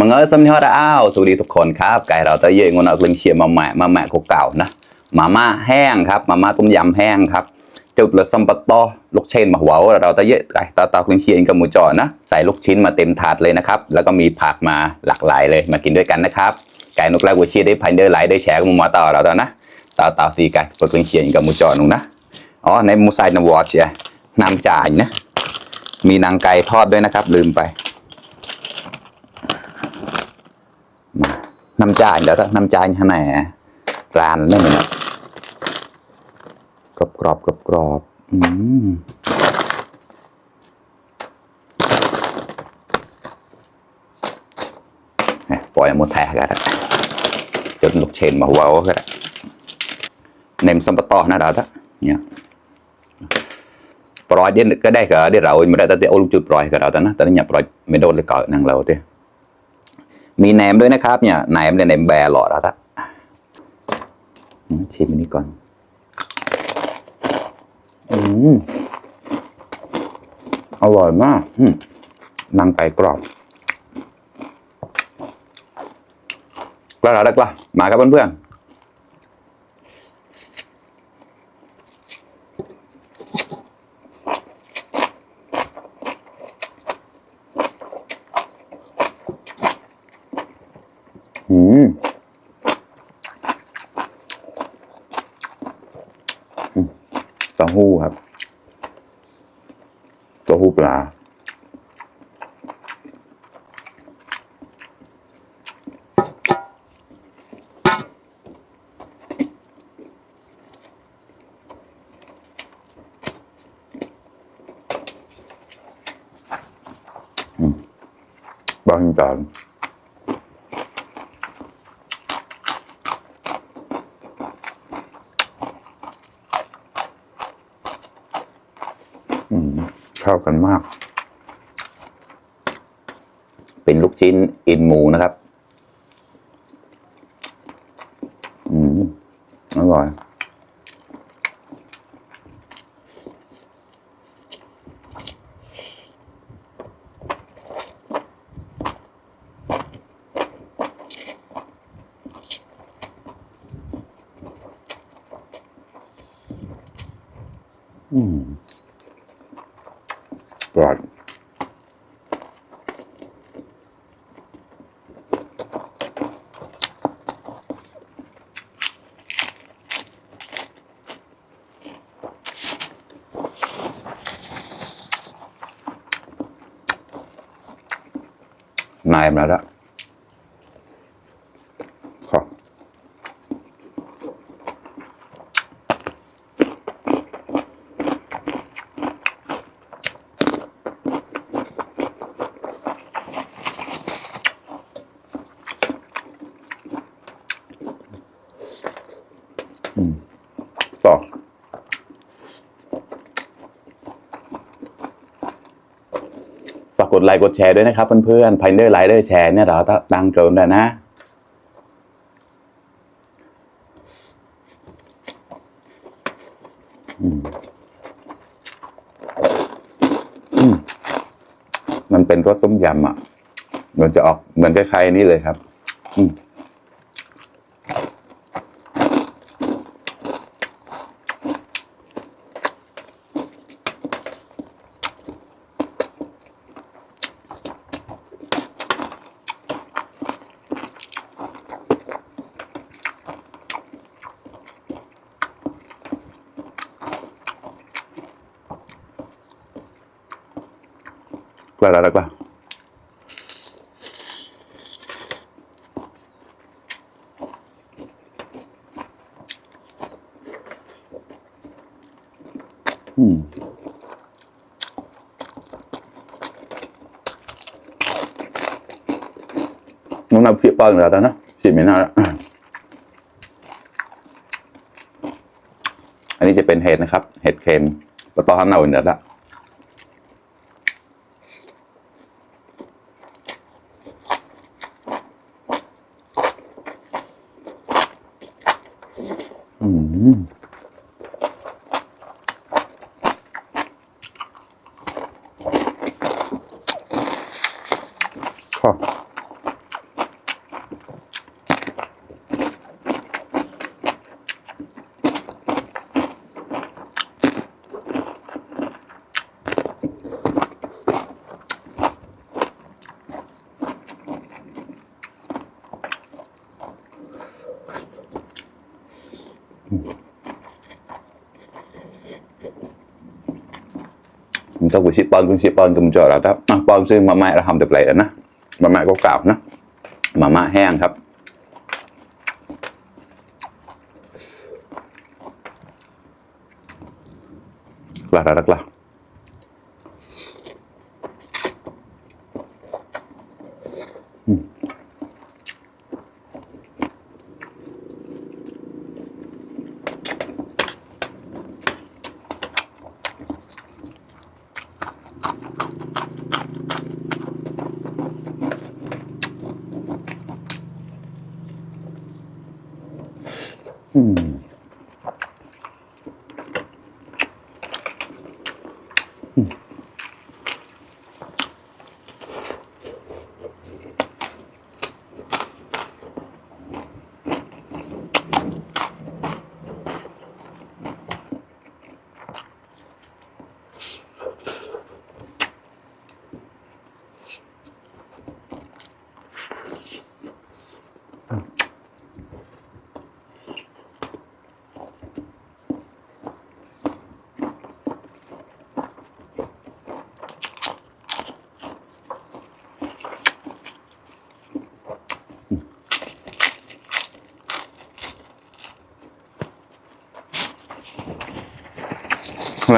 มังเอสำเนียงระอ้าวสวัสดีทุกคนครับไก่เราตะเยงงนเอากลิ่นเชียมาแหม่มาแหม่เก่าๆนะมาม่าแห้งครับมาม่าต้มยำแห้งครับจุดละซัมปะตอลูกเชนมาหัวเราตะเยไก่ตาตากลิ่นเชียงกับหมูจอนะใส่ลูกชิ้นมาเต็มถาดเลยนะครับแล้วก็มีผักมาหลากหลายเลยมากินด้วยกันนะครับไก่นกแรกวัวเชียได้พันเดอร์ไลท์ได้แชร์กับมูมาต่อเราตอนนะตาตาสีไก่กลิ่นเชียงกับหมูจอนุงนะอ๋อในมูไซน์นวอร์เชียน้ำจ่ายนะมีนังไก่ทอดด้วยนะครับลืมไป น้ำจ่ายเดี๋ยวถ้าน้ำจ่ายข้างในร้านนั่นนกรอบกรอบกรอบกรอบอืมปล่อยหมดแท้กันจนลูกเชนมาเว้าก็ได้เนมสัมปตอนะเราถ้าเนี่ยปล่อยเด่นก็ได้ก็ได้เราไม่ได้แต่เอาลูกจุดปล่อยก็เราแต่นะแต่เนี่ยปล่อยไม่โดนเลยก็นั่งเราเต้ มีแหนมด้วยนะครับ เนี่ยแหนมเนี่ยแหนมแบร์หลอดแล้ว tá อืมชิมอันนี้ก่อน อืมอร่อยมากอืมนางไก่กรอบกล้าแล้วกล้ามาครับเพื่อนๆ อืมอืม เต้าหู้ครับเต้าหู้ปลาบางจาน อืม เข้ากันมาก เป็นลูกชิ้นอินหมูนะครับ อืมอร่อยอืม กรอบนายมาแล้วขอ ต่อฝากกดไลค์กดแชร์ด้วยนะครับเพื่อนๆ p พ n เดอร์ไลเดอร์แชร์เนี่ยเราต้งดังเกินแล้วนะ มันเป็นรสต้มยำอะ มันจะออกเหมือนคล้ายๆนี้เลยครับ อืม para la clase. Mm. Una pipa grata, ¿no? Sí, mira. อันนี้จะเป็นเห็ดนะครับ เห็ดเค็มปลาตอฮันเอาเนื้อละ ទៅគួយស៊ីបើគួយស៊ីបើកុំចោលអត់ដาปอนซื้อมาม่าเราทำเดบไลยนะมาม่าก็กล่าวนะมาม่าแห้งครับ Claro, claro, claro. Hmm.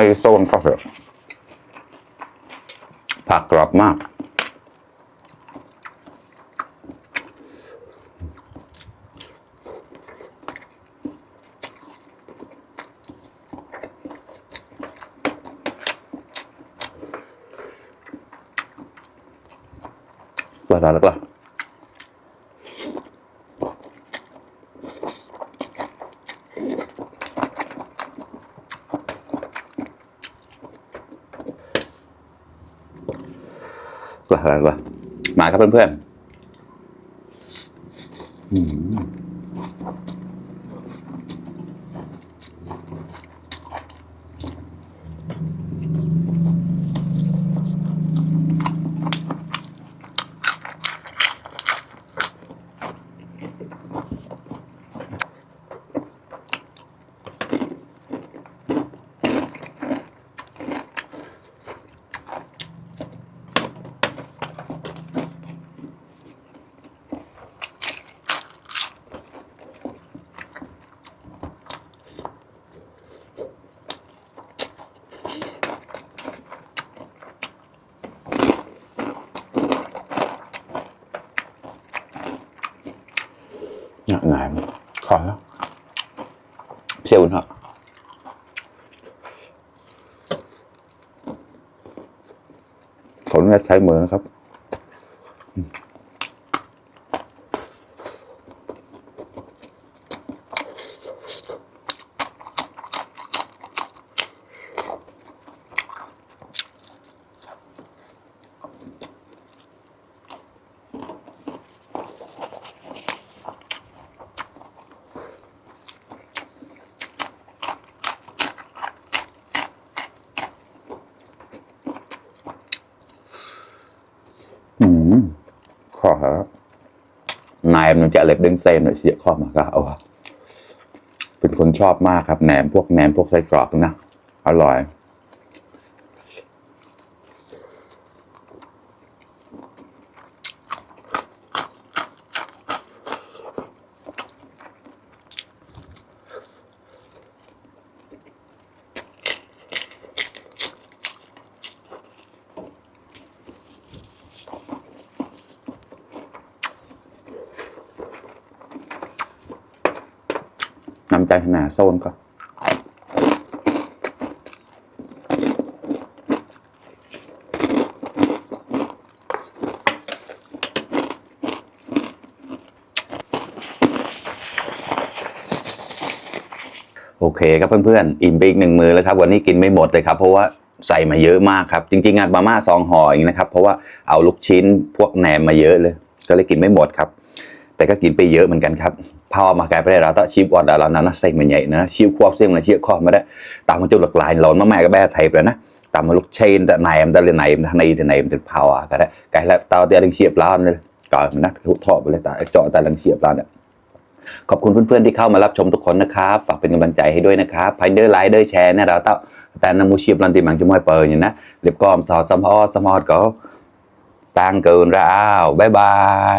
ในโซนก็เถอะผักกรอบมาก Lah, lah, lah. อะไรวะมาครับเพื่อนๆ อืมเนี่ยไหนขอแล้วเพียวนะขออนุญาตใช้มือนะครับ อืม ข้อครับนายมันจะเล็บเด้งเซมหน่อยเสียข้อมาก็เอาอะเป็นคนชอบมากครับแหนมพวกแหนมพวกไส้กรอกนะอร่อย ใจหนาโซนก็โอเคครับเพื่อนๆ อิ่มไปอีกหนึ่งมือแล้วครับ วันนี้กินไม่หมดเลยครับ เพราะว่าใส่มาเยอะมากครับ จริงๆงานมาม่าซองห่ออย่างนี้นะครับ เพราะว่าเอาลูกชิ้นพวกแหนมมาเยอะเลย ก็เลยกินไม่หมดครับ แต่ก็กินไปเยอะเหมือนกันครับพอมาแกไปได้เราต้องชิปวอดเรานั้นนะใส่มันใหญ่นะชิปควบเสียงนเชี่ยข้อไม่ได้ตามมาจุดหลากหลายหลอนมาแม่ก็แบ่ไทยไปแล้วนะตามมาลูกเชนแต่ไหนมันแต่เรื่องไหนมันในแต่ไหนมันเป็นพาวก็ได้ไกลแล้วตาเตียงเชียบล้านเลยก่อนมันนะทุกทอไปเลยแต่เจาะแต่ลิงเชียบล้านเนี่ยขอบคุณเพื่อนๆที่เข้ามารับชมทุกคนนะครับ ฝากเป็นกำลังใจให้ด้วยนะครับไพเดอร์ไลค์เดอร์แชร์นี่ยเราต้องแต่นมูชีพลันติมังจะมวยเปิดอย่างนะเรียบกอมสอดสมอดสมอดก็ตังเกินราวบ๊ายบาย